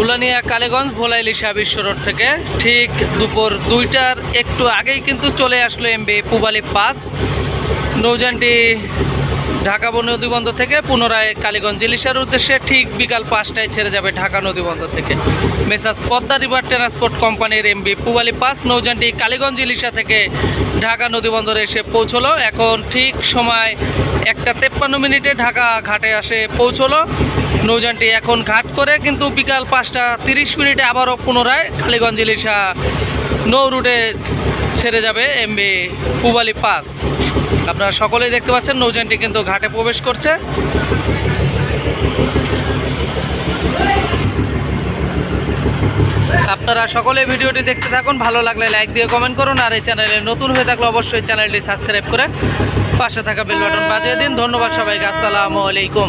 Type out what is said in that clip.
উলানিয়া কালীগঞ্জ ভোলাই লিসা বিশ্ব রোড থেকে ঠিক দুপুর দুইটার একটু আগেই কিন্তু চলে আসলো এমবি পুবালি পাস। নৌযানটি ঢাকা নদীবন্দর থেকে পুনরায় কালীগঞ্জ ইলিশার উদ্দেশ্যে ঠিক বিকাল পাঁচটায় ছেড়ে যাবে ঢাকা নদীবন্দর থেকে। মেসাজ পদ্মা রিভার ট্রান্সপোর্ট কোম্পানির এমবি পুবালি পাস নৌযানটি কালীগঞ্জ ইলিশা থেকে ঢাকা নদীবন্দরে এসে পৌঁছলো। এখন ঠিক সময় একটা তেপ্পান্ন মিনিটে ঢাকা ঘাটে আসে পৌঁছলো। নৌযানটি এখন ঘাট করে কিন্তু বিকাল পাঁচটা তিরিশ মিনিটে আবারও পুনরায় কালীগঞ্জ ইলিশা নৌ রুটে ছেড়ে যাবে এমবি পুবালি পাস আপনারা সকলেই দেখতে পাচ্ছেন, নৌযানটি কিন্তু ঘাটে প্রবেশ করছে। আপনারা সকলে ভিডিওটি দেখতে থাকুন, ভালো লাগলে লাইক দিয়ে কমেন্ট করুন, আর এই চ্যানেলে নতুন হয়ে থাকলে অবশ্যই চ্যানেলটি সাবস্ক্রাইব করে পাশে থাকা বেল বাটন বাজিয়ে দিন। ধন্যবাদ সবাইকে, আসসালামু আলাইকুম।